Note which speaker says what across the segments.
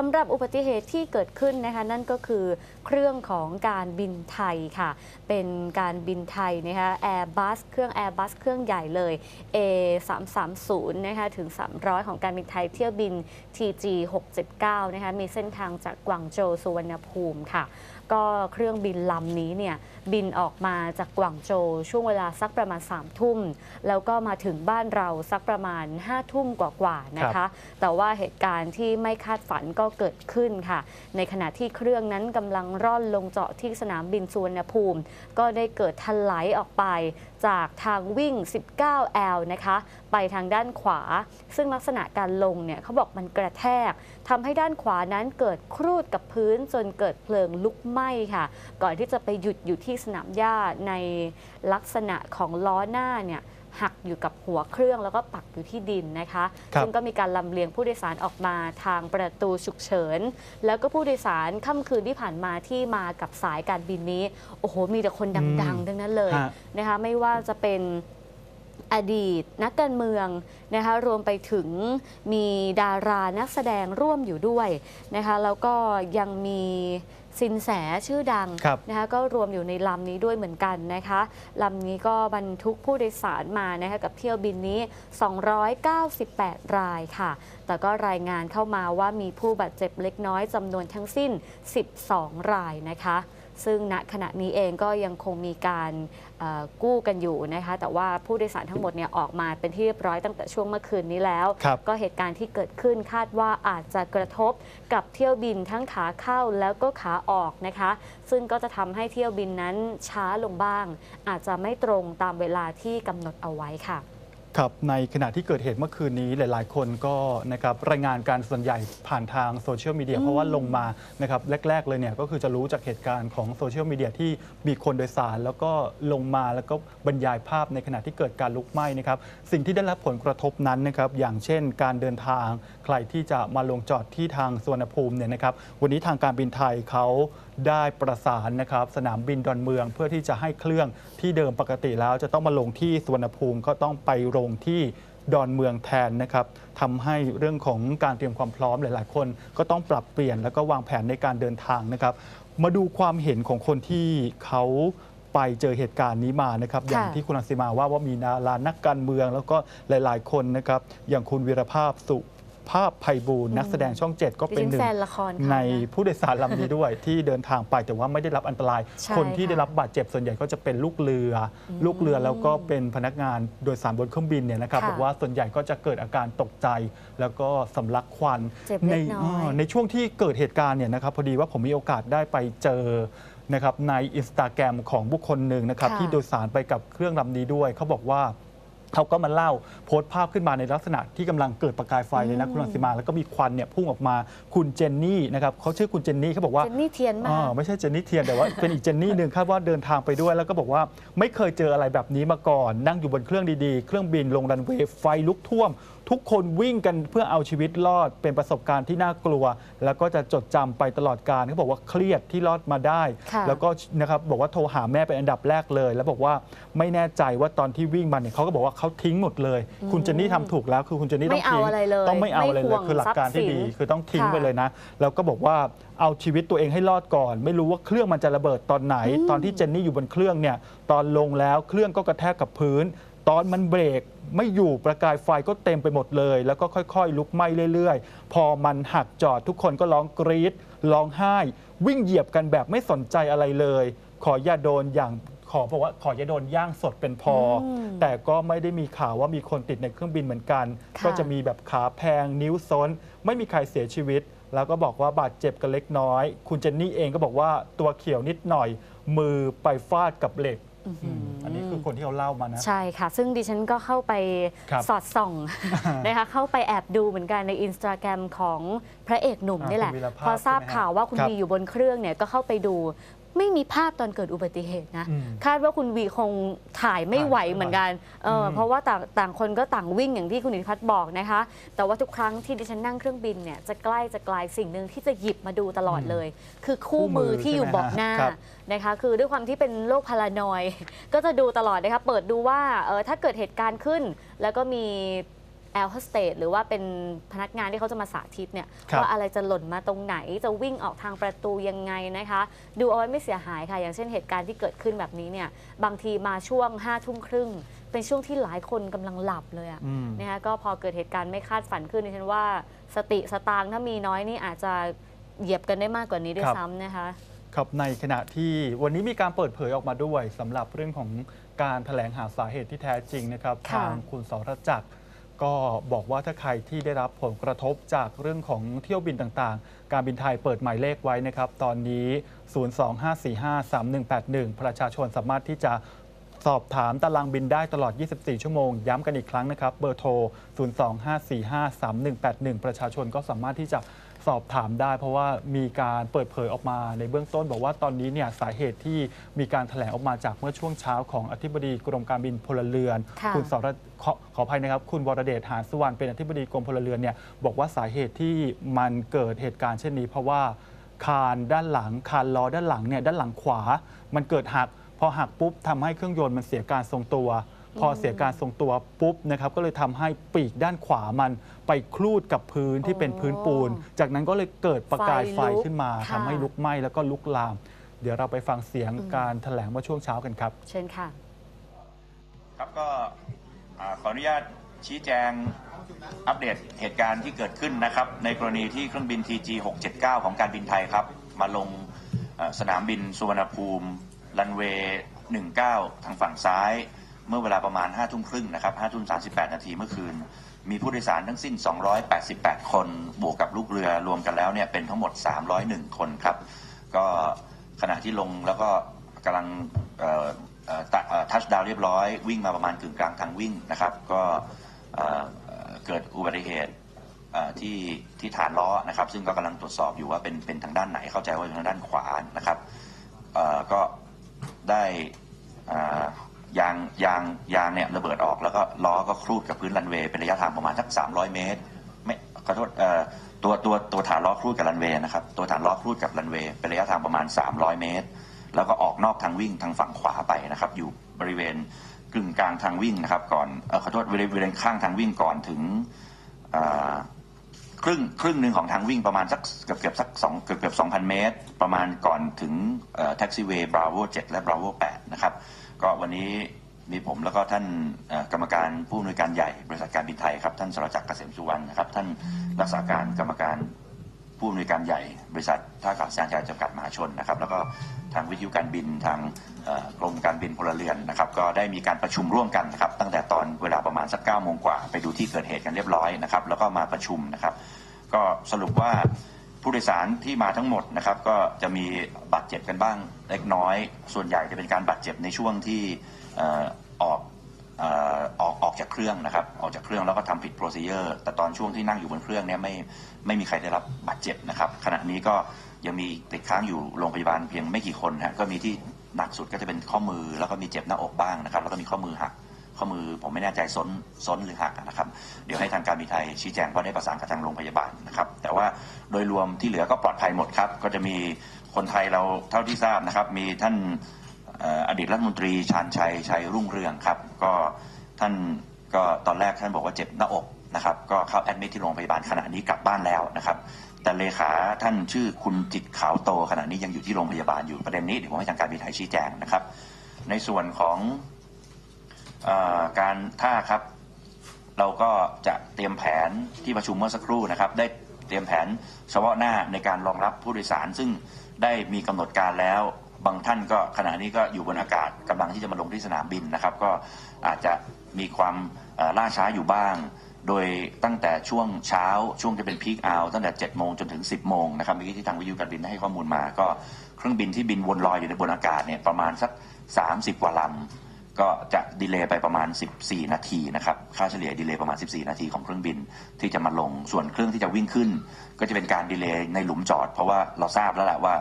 Speaker 1: สำหรับอุบัติเหตุที่เกิดขึ้นนะคะนั่นก็คือเครื่องของการบินไทยค่ะ เป็นการบินไทยนะคะแอร์บัสเครื่องแอร์บัสเครื่องใหญ่เลย A330 นะคะถึง 300 ของการบินไทยเที่ยวบิน TG 679 นะคะมีเส้นทางจากกวางโจวสุวรรณภูมิค่ะ ก็เครื่องบินลำนี้เนี่ยบินออกมาจากกวางโจวช่วงเวลาสักประมาณ3ามทุ่ม แล้วก็มาถึงบ้านเราสักประมาณ5้าทุ่มกว่าๆนะคะ แต่ว่าเหตุการณ์ที่ไม่คาดฝันก็เกิดขึ้นค่ะ ในขณะที่เครื่องนั้นกำลังร่อนลงเจาะที่สนามบินสุวรรณภูมิ ก็ได้เกิดทลายออกไปจากทางวิ่ง 19L นะคะ ไปทางด้านขวา ซึ่งลักษณะการลงเนี่ยเขาบอกมันกระแทกทำให้ด้านขวานั้นเกิดครูดกับพื้นจนเกิดเพลิงลุกไหม้ค่ะ ก่อนที่จะไปหยุดอยู่ที่สนามหญ้าในลักษณะของล้อหน้าเนี่ย หักอยู่กับหัวเครื่องแล้วก็ปักอยู่ที่ดินนะคะ
Speaker 2: ครับ
Speaker 1: ซึ่งก็มีการลำเลียงผู้โดยสารออกมาทางประตูฉุกเฉิน แล้วก็ผู้โดยสารค่ำคืนที่ผ่านมาที่มากับสายการบินนี้ โอ้โห มีแต่คนดังๆทั้งนั้นเลย
Speaker 2: ฮะ
Speaker 1: นะคะไม่ว่าจะเป็น อดีต นักการเมืองนะคะรวมไปถึงมีดารานักแสดงร่วมอยู่ด้วยนะคะแล้วก็ยังมีสินแสชื่อดัง
Speaker 2: ครับ
Speaker 1: นะคะก็รวมอยู่ในลำนี้ด้วยเหมือนกันนะคะลำนี้ก็บรรทุกผู้โดยสารมานะคะกับเที่ยวบินนี้ 298 รายค่ะ แต่ก็รายงานเข้ามาว่ามีผู้บาดเจ็บเล็กน้อยจำนวนทั้งสิ้น 12 รายนะคะ ซึ่งณขณะนี้เองก็ยังคงมีการเอ่อกู้กันอยู่นะคะ แต่ว่าผู้โดยสารทั้งหมดเนี่ยออกมาเป็นที่เรียบร้อยตั้งแต่ช่วงเมื่อคืนนี้แล้ว
Speaker 2: ครับ
Speaker 1: ก็เหตุการณ์ที่เกิดขึ้นคาดว่าอาจจะกระทบกับเที่ยวบินทั้งขาเข้าแล้วก็ขาออกนะคะ ซึ่งก็จะทำให้เที่ยวบินนั้นช้าลงบ้าง อาจจะไม่ตรงตามเวลาที่กำหนดเอาไว้ค่ะ
Speaker 2: ครับในขณะที่เกิดเหตุเมื่อคืนนี้หลาย ๆ คนก็นะครับรายงานการส่วนใหญ่ผ่านทางโซเชียลมีเดียเพราะว่าลงมานะครับแรก ๆ เลยเนี่ยก็คือจะรู้จากเหตุการณ์ของโซเชียลมีเดียที่มีคนโดยสาร แล้วก็ลงมาแล้วก็บรรยายภาพในขณะที่เกิดการลุกไหม้นะครับสิ่งที่ได้รับผลกระทบนั้นนะครับอย่างเช่น การเดินทางใครที่จะมาลงจอดที่ทางสวนภูมิเนี่ยนะครับวันนี้ทางการบินไทยเขา ได้ประสานนะครับสนามบินดอนเมือง เพื่อที่จะให้เครื่องที่เดิมปกติแล้ว จะต้องมาลงที่สวนภูมิก็ต้องไปลงที่ดอนเมืองแทนนะครับทำให้เรื่องของการเตรียมความพร้อมหลาย ๆ คน ก็ต้องปรับเปลี่ยนแล้วก็วางแผนในการเดินทางนะครับ มาดูความเห็นของคนที่เขาไปเจอเหตุการณ์นี้มานะครับ อย่างที่คุณอังสิมาว่าว่ามีนารานักการเมือง แล้วก็หลาย ๆ คนนะครับ อย่างคุณวีรภาพสุ ภาพไพบูลย์นักแสดงช่องเจ็ดก็
Speaker 1: ดิ
Speaker 2: เป็น
Speaker 1: ฉัน
Speaker 2: หนึ่
Speaker 1: แฟ
Speaker 2: ง
Speaker 1: นละครเขา
Speaker 2: ใน
Speaker 1: นะ
Speaker 2: ผู้โดยสารลำนี้ด้วย ที่เดินทางไปแต่ว่าไม่ได้รับอันตราย
Speaker 1: ใช่
Speaker 2: คนที่
Speaker 1: ค่ะ
Speaker 2: ได้รับบาดเจ็บส่วนใหญ่ก็จะเป็นลูกเรืออลูกเรือแล้วก็เป็นพนักงานโดยสารบนเครื่องบินเนี่ยนะครับ
Speaker 1: ค่ะ
Speaker 2: บอกว่าส่วนใหญ่ก็จะเกิดอาการตกใจ แล้วก็สำลักควัน
Speaker 1: เจ็บ
Speaker 2: ใน
Speaker 1: เล็กน้อย
Speaker 2: เอ่อในช่วงที่เกิดเหตุการณ์เนี่ยนะครับพอดีว่าผมมีโอกาสได้ไปเจอนะครับในอินสตาแกรมของบุคคลหนึ่งนะครับ
Speaker 1: ค่ะ
Speaker 2: ที่โดยสารไปกับเครื่องลำนี้ด้วย เขาบอกว่า เขาก็มาเล่าโพสต์ภาพขึ้นมาในลักษณะที่กำลังเกิดประกายไฟเลยนะคุณรังสิมาแล้วก็มีควันเนี่ยพุ่งออกมาคุณเจนนี่นะครับเขาชื่อคุณเจนนี่เขาบอกว่า
Speaker 1: เจนนี่เทียนมา
Speaker 2: อ่ากไม่ใช่เจนนี่เทียนแต่ว่าเป็นอีกเจนนี่หนึ่งคาดว่าเดินทางไปด้วย แล้วก็บอกว่าไม่เคยเจออะไรแบบนี้มาก่อน นั่งอยู่บนเครื่องดีๆ เครื่องบินลงรันเวย์ไฟลุกท่วม ทุกคนวิ่งกันเพื่อเอาชีวิตรอดเป็นประสบการณ์ที่น่ากลัว แล้วก็จะจดจำไปตลอดการเขาบอกว่าเครียดที่รอดมาได้
Speaker 1: ค่ะ
Speaker 2: แล้วก็นะครับบอกว่าโทรหาแม่เป็นอันดับแรกเลย แล้วบอกว่าไม่แน่ใจว่าตอนที่วิ่งมาเนี่ยเขาก็บอกว่าเขาทิ้งหมดเลย คุณเจนนี่ทำถูกแล้วคือคุณเจนนี่ต้อง
Speaker 1: ไม่เอา
Speaker 2: ทิ้ง
Speaker 1: อะไรเลย
Speaker 2: ต้องไม่เอาอะไร
Speaker 1: ไม่
Speaker 2: เล
Speaker 1: ห่วยง
Speaker 2: คือหลักการที่ดี
Speaker 1: ทรัพย์สิน
Speaker 2: คือต้องทิ้ง
Speaker 1: ค่ะ
Speaker 2: ไปเลยนะแล้วก็บอกว่าเอาชีวิตตัวเองให้รอดก่อน ไม่รู้ว่าเครื่องมันจะระเบิดตอนไหน ตอนที่เจนนี่อยู่บนเครื่องเนี่ยตอนลงแล้วเครื่องก็กระแทกกับพื้น ตอนมันเบรกไม่อยู่ประกายไฟก็เต็มไปหมดเลย แล้วก็ค่อยๆ ลุกไหม้เรื่อยๆ พอมันหักจอดทุกคนก็ร้องกรี๊ดร้องไห้ วิ่งเหยียบกันแบบไม่สนใจอะไรเลย ขออย่าโดนอย่างขอบอกว่าขออย่าโดนย่างสดเป็นพออ
Speaker 1: ม
Speaker 2: แต่ก็ไม่ได้มีข่าวว่ามีคนติดในเครื่องบินเหมือนกัน
Speaker 1: ค่ะ
Speaker 2: ก็จะมีแบบขาแพงนิ้วซ้น ไม่มีใครเสียชีวิต แล้วก็บอกว่าบาดเจ็บกันเล็กน้อย คุณเจนนี่เองก็บอกว่าตัวเขียวนิดหน่อย มือไปฟาดกับเหล็ก
Speaker 1: อื้อหือ
Speaker 2: อันนี้คือคนที่เขาเล่ามานะ
Speaker 1: ใช่ค่ะ ซึ่งดิฉันก็เข้าไป
Speaker 2: ครับ
Speaker 1: สอดส่องนะคะเข้าไปแอบดูเหมือนกันในอินสตาแกรมของพระเอกหนุ่ม
Speaker 2: อ่า
Speaker 1: นี่แหละ
Speaker 2: คุณวีรภาพ
Speaker 1: พอทราบ
Speaker 2: ใช่ไหมฮะ
Speaker 1: ข่าวว่าคุณ
Speaker 2: ครับ
Speaker 1: วีอยู่บนเครื่องเนี่ยก็เข้าไปดู ไม่มีภาพตอนเกิดอุบัติเหตุนะ
Speaker 2: อืม
Speaker 1: คาดว่าคุณวีคงถ่ายไม่ไหว
Speaker 2: ถ่ายไม่ไหว
Speaker 1: เหมือนกันเอออ
Speaker 2: ม
Speaker 1: เพราะว่าต่างต่างคนก็ต่างวิ่งอย่างที่คุณอิทธิพัฒน์บอกนะคะ แต่ว่าทุกครั้งที่ดิฉันนั่งเครื่องบินเนี่ยจะใกล้จะไกลสิ่งหนึ่งที่จะหยิบมาดูตลอดเลย คือคู่มือที่อยู่เบาะหน้า
Speaker 2: ครับ
Speaker 1: นะคะ คือด้วยความที่เป็นโรคพารานอยก็จะดูตลอดนะคะ เปิดดูว่าเออถ้าเกิดเหตุการณ์ขึ้น แล้วก็มี แอร์โฮสเตสหรือว่าเป็นพนักงานที่เขาจะมาสาธิตเนี่ย
Speaker 2: ครับ
Speaker 1: ว่าอะไรจะหล่นมาตรงไหนจะวิ่งออกทางประตูยังไงนะคะ ดูเอาไว้ไม่เสียหายค่ะ อย่างเช่นเหตุการณ์ที่เกิดขึ้นแบบนี้เนี่ยบางทีมาช่วง5้าทุ่มครึ่ง เป็นช่วงที่หลายคนกำลังหลับเลยอะ
Speaker 2: อืม
Speaker 1: นะคะก็พอเกิดเหตุการณ์ไม่คาดฝันขึ้นดิฉันว่าสติสตางค์ถ้ามีน้อยนี่อาจจะเหยียบกันได้มากกว่านี้ด้วย
Speaker 2: ครับ
Speaker 1: ซ้ำนะคะ
Speaker 2: ครับในขณะที่วันนี้มีการเปิดเผยออกมาด้วยสำหรับเรื่องของการแถลงหาสาเหตุที่แท้จริงนะครับ
Speaker 1: ค่ะ
Speaker 2: ทางคุณสรจักร ก็บอกว่าถ้าใครที่ได้รับผลกระทบจากเรื่องของเที่ยวบินต่างๆ การบินไทยเปิดหมายเลขไว้นะครับ ตอนนี้ 025453181 ประชาชนสามารถที่จะสอบถามตารางบินได้ตลอด 24 ชั่วโมง ย้ำกันอีกครั้งนะครับ เบอร์โทร 025453181 ประชาชนก็สามารถที่จะ สอบถามได้ เพราะว่ามีการเปิดเผยออกมาในเบื้องต้น บอกว่าตอนนี้เนี่ยสาเหตุที่มีการแถลงออกมาจากเมื่อช่วงเช้าของอธิบดีกรมการบินพลเรือน
Speaker 1: ค่ะ
Speaker 2: คุณสรขอขออภัยนะครับ คุณวรเดชหานสุวรรณเป็นอธิบดีกรมพลเรือนเนี่ยบอกว่าสาเหตุที่มันเกิดเหตุการณ์เช่นนี้ เพราะว่าคานด้านหลังคานล้อด้านหลังเนี่ยด้านหลังขวา มันเกิดหักพอหักปุ๊บทำให้เครื่องยนต์มันเสียการทรงตัว พอเสียการทรงตัวปุ๊บนะครับก็เลยทำให้ปีกด้านขวามันไปคลูดกับพื้นที่เป็นพื้นปูน จากนั้นก็เลยเกิดประกายไฟ
Speaker 1: ไฟลุก
Speaker 2: ขึ้นมา
Speaker 1: ค่ะ
Speaker 2: ทำให้ลุกไหม้แล้วก็ลุกลาม เดี๋ยวเราไปฟังเสียงการแถลงเมื่อช่วงเช้ากันครับ
Speaker 1: เชิญค่ะ
Speaker 3: ครับก็อ่าขออนุญาตชี้แจงอัปเดตเหตุการณ์ที่เกิดขึ้นนะครับ ในกรณีที่เครื่องบิน TG 679 ของการบินไทยครับ มาลงเอ่อสนามบินสุวรรณภูมิ รันเวย์ 19 ทางฝั่งซ้าย เมื่อเวลาประมาณ5ทุ่มครึ่งนะครับ5ทุ่ม38นาทีเมื่อคืน มีผู้โดยสารทั้งสิ้น 288 คน บวกกับลูกเรือรวมกันแล้วเนี่ยเป็นทั้งหมด 301 คนครับ ก็ขณะที่ลงแล้วก็กำลังทัชดาวเรียบร้อย วิ่งมาประมาณกึ่งกลางทางวิ่งนะครับ ก็เอ่อเอ่อเกิดอุบัติเหตุเอ่อที่ที่ฐานล้อนะครับ ซึ่งก็กำลังตรวจสอบอยู่ว่าเป็นเป็นทางด้านไหนเข้าใจว่าเป็นทางด้านขวานะครับเอ่อก็ได้อ่า ยางยางยางเนี่ยระเบิดออกแล้วก็ล้อก็ครูดกับพื้นรันเวย์เป็นระยะทางประมาณสัก 300 เมตร ไม่ขอโทษเอ่อตัวตัวตัวฐานล้อครูดกับรันเวย์นะครับตัวฐานล้อครูดกับรันเวย์เป็นระยะทางประมาณ 300 เมตร แล้วก็ออกนอกทางวิ่งทางฝั่งขวาไปนะครับ อยู่บริเวณกึ่งกลางทางวิ่งนะครับ ก่อนเอ่อขอโทษบริเวณข้างทางวิ่งก่อนถึงเอ่อครึ่งครึ่งหนึ่งของทางวิ่งประมาณสักเกือบเกือบสักสองเกือบเกือบสองพันเมตร ประมาณก่อนถึงแท็กซี่เวย์บราโว7และบราโว8นะครับ ก็วันนี้มีผมแล้วก็ท่านกรรมการผู้อำนวยการใหญ่บริษัทการบินไทยครับท่านสรจักรเกษมสุวรรณนะครับท่านรักษาการกรรมการผู้อำนวยการใหญ่บริษัทท่าอากาศยานจำกัดมหาชนนะครับ แล้วก็ทางวิทยุการบินทางกรมการบินพลเรือนนะครับ ก็ได้มีการประชุมร่วมกันนะครับ ตั้งแต่ตอนเวลาประมาณสักเก้าโมงกว่า ไปดูที่เกิดเหตุกันเรียบร้อยนะครับ แล้วก็มาประชุมนะครับ ก็สรุปว่า ผู้โดยสารที่มาทั้งหมดนะครับ ก็จะมีบาดเจ็บกันบ้างเล็กน้อย ส่วนใหญ่จะเป็นการบาดเจ็บในช่วงที่ออกออกออกจากเครื่องนะครับ ออกจากเครื่องแล้วก็ทำผิดโปรซีเจอร์แต่ตอนช่วงที่นั่งอยู่บนเครื่องเนี่ยไม่ไม่มีใครได้รับบาดเจ็บนะครับ ขณะนี้ก็ยังมีติดค้างอยู่โรงพยาบาลเพียงไม่กี่คนฮะก็มีที่หนักสุดก็จะเป็นข้อมือแล้วก็มีเจ็บหน้าอกบ้างนะครับ แล้วก็มีข้อมือหัก ข้อมือผมไม่แน่ใจซ้นซ้นหรือหักนะครับ เดี๋ยวให้ทางการบินไทยชี้แจงเพราะได้ประสานกับทางโรงพยาบาลนะครับ แต่ว่าโดยรวมที่เหลือก็ปลอดภัยหมดครับ ก็จะมีคนไทยเราเท่าที่ทราบนะครับ มีท่านอดีตรัฐมนตรีชาญชัยชัยรุ่งเรืองครับ ก็ท่านก็ตอนแรกท่านบอกว่าเจ็บหน้าอกนะครับ ก็เข้าแอดมิทที่โรงพยาบาลขณะนี้กลับบ้านแล้วนะครับแต่เลขาท่านชื่อคุณจิตขาวโตขณะนี้ยังอยู่ที่โรงพยาบาลอยู่ประเด็นนี้เดี๋ยวผมให้ทางการบินไทยชี้แจงนะครับ ในส่วนของ การท่าครับ เราก็จะเตรียมแผนที่ประชุมเมื่อสักครู่นะครับ ได้เตรียมแผนเฉพาะหน้าในการรองรับผู้โดยสาร ซึ่งได้มีกำหนดการแล้ว บางท่านก็ขณะนี้ก็อยู่บนอากาศกำลังที่จะมาลงที่สนามบินนะครับ ก็อาจจะมีความล่าช้าอยู่บ้าง โดยตั้งแต่ช่วงเช้าช่วงจะเป็นพีคเอาตั้งแต่ 7 โมงจนถึง 10 โมงนะครับเมื่อกี้ที่ทางวิทยุการบินได้ให้ข้อมูลมา ก็เครื่องบินที่บินวนลอยอยู่ในบนอากาศเนี่ยประมาณสัก 30 กว่าลำ ก็จะดีเลย์ไปประมาณ 14 นาทีนะครับ ค่าเฉลี่ยดีเลย์ประมาณ 14 นาทีของเครื่องบินที่จะมาลง ส่วนเครื่องที่จะวิ่งขึ้น ก็จะเป็นการดีเลย์ในหลุมจอด เพราะว่าเราทราบแล้วแหละว่า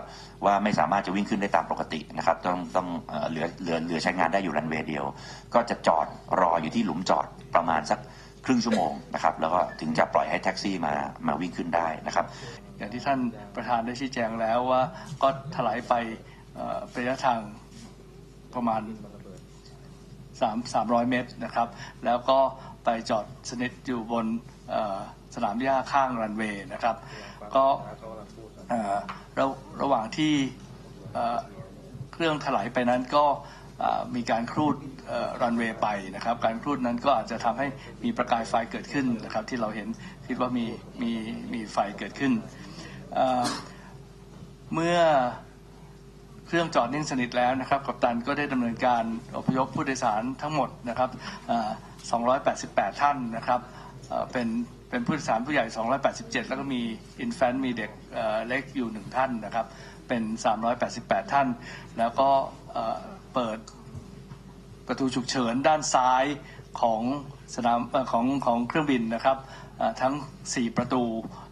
Speaker 3: ว่าไม่สามารถจะวิ่งขึ้นได้ตามปกตินะครับ ต้องต้องเหลือเหลือเหลือใช้งานได้อยู่รันเวย์เดียว ก็จะจอดรออยู่ที่หลุมจอดประมาณสักครึ่งชั่วโมงนะครับ แล้วก็ถึงจะปล่อยให้แท็กซี่มามาวิ่งขึ้นได้นะครับ
Speaker 4: อย่างที่ท่านประธานได้ชี้แจงแล้วว่าก็ถลายไปเป็นระยะทางประมาณ 3 300 เมตรนะครับ แล้วก็ไปจอดสนิทอยู่บนสนามหญ้าข้างรันเวย์นะครับ ก็ระระหว่างที่เครื่องถลายไปนั้นก็มีการครูดรันเวย์ไปนะครับ การครูดนั้นก็อาจจะทำให้มีประกายไฟเกิดขึ้นนะครับ ที่เราเห็นคิดว่ามีมีมีไฟเกิดขึ้น เมื่อ เครื่องจอดนิ่งสนิทแล้วนะครับ กัปตันก็ได้ดำเนินการอพยพผู้โดยสารทั้งหมดนะครับ 288 ท่านนะครับเป็นเป็นผู้โดยสารผู้ใหญ่ 287 แล้วก็มีอินแฟนมีเด็กเล็กอยู่หนึ่งท่านนะครับ เป็น 388 ท่าน แล้วก็เปิดประตูฉุกเฉินด้านซ้ายของสนามของของเครื่องบินนะครับทั้ง 4 ประตู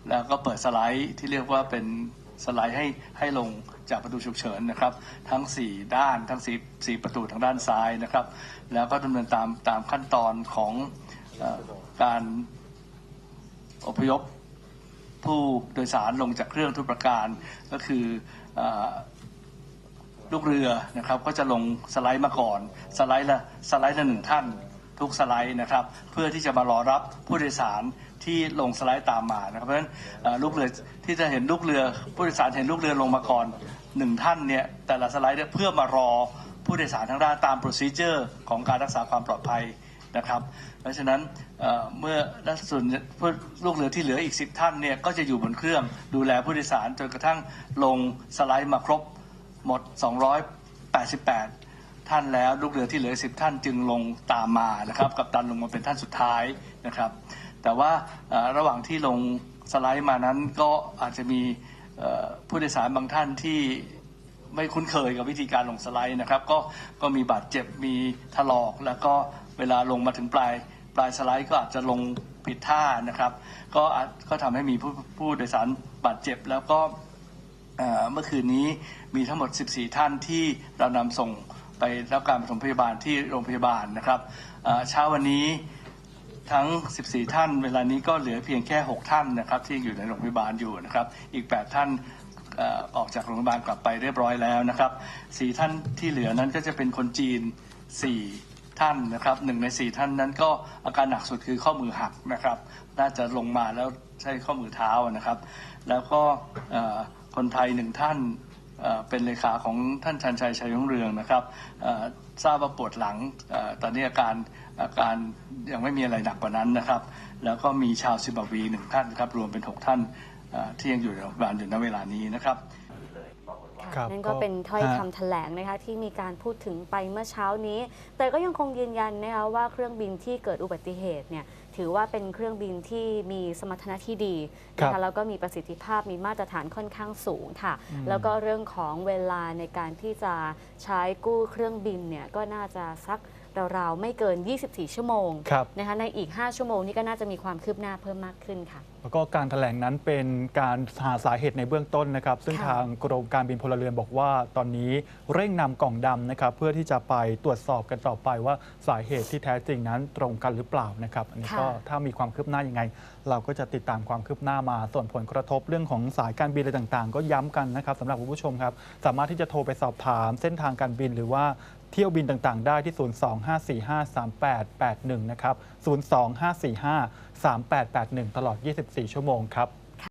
Speaker 4: แล้วก็เปิดสไลด์ที่เรียกว่าเป็น สไลด์ให้ให้ลงจากประตูฉุกเฉินนะครับ ทั้ง 4 ด้านทั้ง4 4ประตูทางด้านซ้ายนะครับ แล้วก็ดำเนินตามตามขั้นตอนของอการอพยพผู้โดยสารลงจากเครื่องทุกประการก็คือลูกเรือนะครับ ก็จะลงสไลด์มาก่อน สไลด์ละสไลด์ละหนึ่งท่าน ทุกสไลด์นะครับ เพื่อที่จะมารอรับผู้โดยสารที่ลงสไลด์ตามมานะครับเพราะฉะนั้นลูกเรือที่จะเห็นลูกเรือ ผู้โดยสารเห็นลูกเรือลงมาก่อนหนึ่งท่านเนี่ยแต่ละสไลด์เพื่อมารอผู้โดยสารทางด้านตาม procedure ของการรักษาความปลอดภัยนะครับ เพราะฉะนั้นเมื่อส่วนผู้ลูกเรือที่เหลืออีก 10 ท่านเนี่ยก็จะอยู่บนเครื่องดูแลผู้โดยสารจนกระทั่งลงสไลด์มาครบหมด 288 ท่านแล้วลูกเรือที่เหลือ10ท่านจึงลงตามมานะครับ กับตันลงมาเป็นท่านสุดท้ายนะครับ แต่ว่าระหว่างที่ลงสไลด์มานั้นก็อาจจะมีผู้โดยสารบางท่านที่ไม่คุ้นเคยกับวิธีการลงสไลด์นะครับ ก็ก็มีบาดเจ็บมีถลอก แล้วก็เวลาลงมาถึงปลายปลายสไลด์ก็อาจจะลงผิดท่านะครับ ก็ก็ทำให้มีผู้ผู้โดยสารบาดเจ็บ แล้วก็เอ่อเมื่อคืนนี้มีทั้งหมด 14 ท่านที่เรานำส่ง ไปรับการปฐมพยาบาลที่โรงพยาบาลนะครับเช้าวันนี้ทั้ง 14 ท่าน เวลานี้ก็เหลือเพียงแค่ 6 ท่านนะครับ ที่อยู่ในโรงพยาบาลอยู่นะครับ อีก 8 ท่านออกจากโรงพยาบาลกลับไปเรียบร้อยแล้วนะครับ4ท่านที่เหลือนั้นก็จะเป็นคนจีน 4 ท่านนะครับหนึ่งใน 4 ท่านนั้นก็อาการหนักสุดคือข้อมือหักนะครับ น่าจะลงมาแล้วใช้ข้อมือเท้านะครับ แล้วก็คนไทยหนึ่งท่าน เป็นเลขาของท่านชันชัยชัยยงเรืองนะครับทราบว่าปวดหลังอตอนนี้อาการอาการยังไม่มีอะไรหนักกว่านั้นนะครับ แล้วก็มีชาวซิมบับวีหนึ่งท่านครับรวมเป็นหกท่านที่ยังอยู่ในโรงพยาบาลอยู่ณเวลานี้นะครับ
Speaker 2: ครับ
Speaker 1: นั่นก็เป็นถ้อย
Speaker 2: ฮะ
Speaker 1: คำแถลงนะคะที่มีการพูดถึงไปเมื่อเช้านี้ แต่ก็ยังคงยืนยันนะคะว่าเครื่องบินที่เกิดอุบัติเหตุเนี่ยถือว่าเป็นเครื่องบินที่มีสมรรถนะที่ดีนะ
Speaker 2: ครั
Speaker 1: คะ
Speaker 2: บ
Speaker 1: แล้วก็มีประสิทธิภาพมีมาตรฐานค่อนข้างสูงค่ะ
Speaker 2: อืม
Speaker 1: แล้วก็เรื่องของเวลาในการที่จะใช้กู้เครื่องบินเนี่ยก็น่าจะสัก ราวๆไม่เกิน 24 ชั่วโมง
Speaker 2: ครับ
Speaker 1: นะคะในอีก 5 ชั่วโมงนี้ก็น่าจะมีความคืบหน้าเพิ่มมากขึ้นค่ะ
Speaker 2: แล้วก็การถแถลงนั้นเป็นการหาสาเหตุในเบื้องต้นนะครับ ซึ่ง
Speaker 1: ค่ะ
Speaker 2: ทางกรมการบินพลเรือนบอกว่า ตอนนี้เร่งนำกล่องดำนะครับ เพื่อที่จะไปตรวจสอบกันต่อไปว่าสาเหตุที่แท้จริงนั้นตรงกันหรือเปล่านะครับอันนี้ก็ถ้ามีความคืบหน้ายังไง เราก็จะติดตามความคืบหน้ามา ส่วนผลกระทบเรื่องของสายการบินอะไรต่างๆ ก็ย้ำกันนะครับสำหรับคุณผู้ชมครับ สามารถที่จะโทรไปสอบถามเส้นทางการบิน หรือว่า เที่ยวบินต่างๆ ได้ที่ 025453881 นะครับ 025453881 ตลอด 24 ชั่วโมงครับ